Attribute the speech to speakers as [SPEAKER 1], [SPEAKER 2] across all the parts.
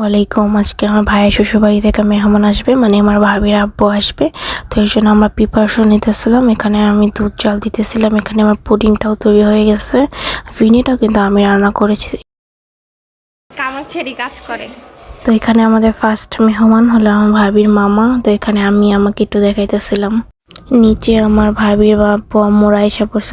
[SPEAKER 1] ওয়ালাইকুম আজকে আমার ভাইয়ের শ্বশুরবাড়ি থেকে মেহমান আসবে মানে আমার ভাবির আব্বু আসবে তো এই জন্য আমরা প্রিপারেশন নিতেছিলাম এখানে আমি দুধ জল দিতেছিলাম এখানে আমার পুডিংটাও তৈরি হয়ে গেছে ফিনিটাও কিন্তু আমি রান্না করেছি
[SPEAKER 2] কামাচ্ছেরি কাজ করে
[SPEAKER 1] তো এখানে আমাদের ফার্স্ট মেহমান হলো আমার ভাবির মামা তো এখানে আমি আমাকে একটু দেখাইতেছিলাম নিচে আমার ভাবির বাপ আম্মুরা এসে পড়ছে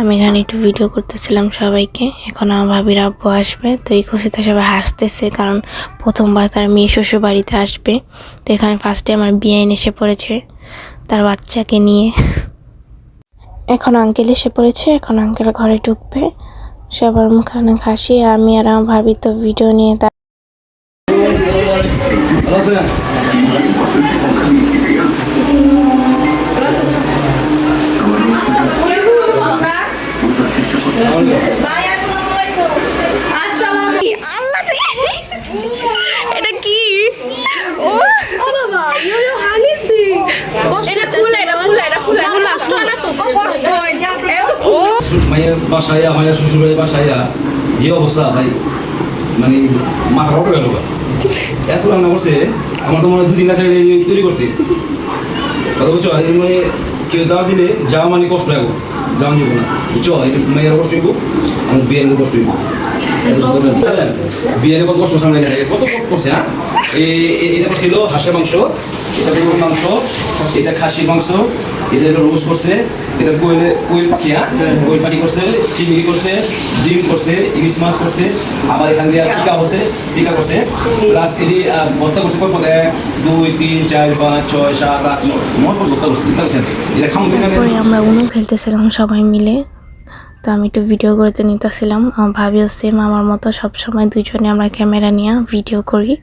[SPEAKER 1] আমি এখানে একটু ভিডিও করতেছিলাম সবাইকে এখন আমার ভাবির আব্বু আসবে তো এই খুশিতে সবাই হাসতেছে কারণ প্রথমবার তার মেয়ে শ্বশুর বাড়িতে আসবে তো এখানে ফার্স্টে আমার বিয়ে এসে পড়েছে তার বাচ্চাকে নিয়ে এখন আঙ্কেল এসে পড়েছে এখন আঙ্কেল ঘরে ঢুকবে সবার মুখে অনেক হাসি আমি আর আমার ভাবি তো ভিডিও নিয়ে তার
[SPEAKER 2] এটা কি ও বাবা
[SPEAKER 3] বাসায়া মায়ের শ্বশুরের বাসায়া যে অবস্থা ভাই মানে মাথা রট গেল এত রান্না করছে আমার তো মনে হয় দুদিন আছে তৈরি করতে কথা বলছো মানে কেউ দাওয়া দিলে যাওয়া মানে কষ্ট এখন গান দিব না বুঝছো এটা মেয়ের কষ্ট হইব আমার বিয়ের কষ্ট হইব বিয়ের কত কষ্ট সামনে কত কষ্ট করছে হ্যাঁ এটা ছিল হাঁসের মাংস এটা গরুর মাংস এটা খাসির মাংস এটা একটা রোজ করছে এটা কোয়েলে কোয়েল পাখি কোয়েল পাখি করছে চিংড়ি করছে ডিম করছে ইলিশ মাছ করছে আবার এখান দিয়ে টিকা হচ্ছে টিকা করছে প্লাস এটি ভর্তা করছে কত এক দুই তিন চার পাঁচ ছয় সাত আট নয় মোট ভর্তা করছে ঠিক আছে এটা খাম তারপরে
[SPEAKER 1] আমরা উনু খেলতেছিলাম সবাই মিলে তো আমি একটু ভিডিও করতে নিতেছিলাম আমার ভাবি সেম আমার মতো সবসময় দুজনে আমরা ক্যামেরা নিয়ে ভিডিও করি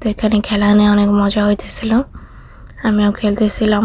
[SPEAKER 1] তো এখানে খেলা নিয়ে অনেক মজা হইতেছিল আমিও খেলতেছিলাম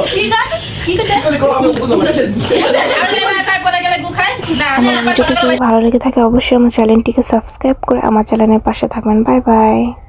[SPEAKER 2] আমার
[SPEAKER 1] যদি ভালো লেগে থাকে অবশ্যই আমার চ্যানেলটিকে সাবস্ক্রাইব করে আমার চ্যানেলের পাশে থাকবেন বাই বাই